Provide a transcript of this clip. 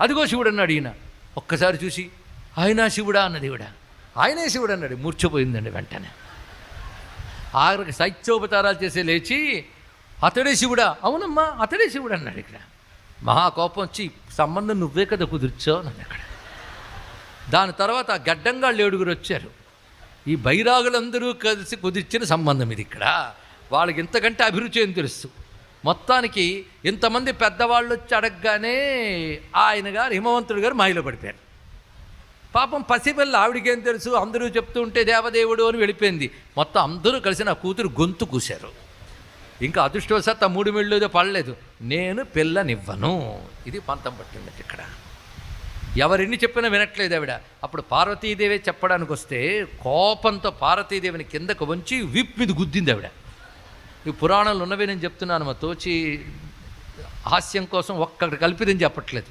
అదిగో శివుడు అన్నాడు ఈయన. ఒక్కసారి చూసి ఆయన శివుడా? అన్నది ఈవిడ. ఆయనే శివుడు అన్నాడు మూర్చిపోయిందండి వెంటనే. ఆఖరికి శైత్యోపచారాలు చేసే లేచి అతడే శివుడా? అవునమ్మా అతడే శివుడు అన్నాడు ఇక్కడ. మహా కోపం వచ్చి సంబంధం నువ్వే కదా కుదుర్చావు నన్ను అక్కడ. దాని తర్వాత గడ్డంగా గడ్డంగాళ్ళు ఏడుగురు వచ్చారు. ఈ బైరాగులందరూ కలిసి కుదిర్చిన సంబంధం ఇది ఇక్కడ. వాళ్ళకి ఇంతకంటే అభిరుచి ఏం తెలుసు? మొత్తానికి ఇంతమంది పెద్దవాళ్ళు వచ్చి అడగగానే ఆయన గారు హిమవంతుడు గారు మాయలో పడిపోయారు. పాపం పసిపిల్ల ఆవిడకేం తెలుసు? అందరూ చెప్తూ ఉంటే దేవదేవుడు అని వెళ్ళిపోయింది. మొత్తం అందరూ కలిసి నా కూతురు గొంతు కూశారు. ఇంకా అదృష్టవశాత్ ఆ మూడు మిళ్ళు ఏదో పడలేదు. నేను పిల్లనివ్వను. ఇది పంతం పట్టింది ఇక్కడ. ఎవరిన్ని చెప్పినా వినట్లేదు ఆవిడ. అప్పుడు పార్వతీదేవి చెప్పడానికి వస్తే కోపంతో పార్వతీదేవిని కిందకు వంచి విప్ మీద గుద్దింది ఆవిడ. ఈ పురాణాలు ఉన్నవి నేను చెప్తున్నాను మా తోచి హాస్యం కోసం ఒక్కటి కల్పిదని చెప్పట్లేదు.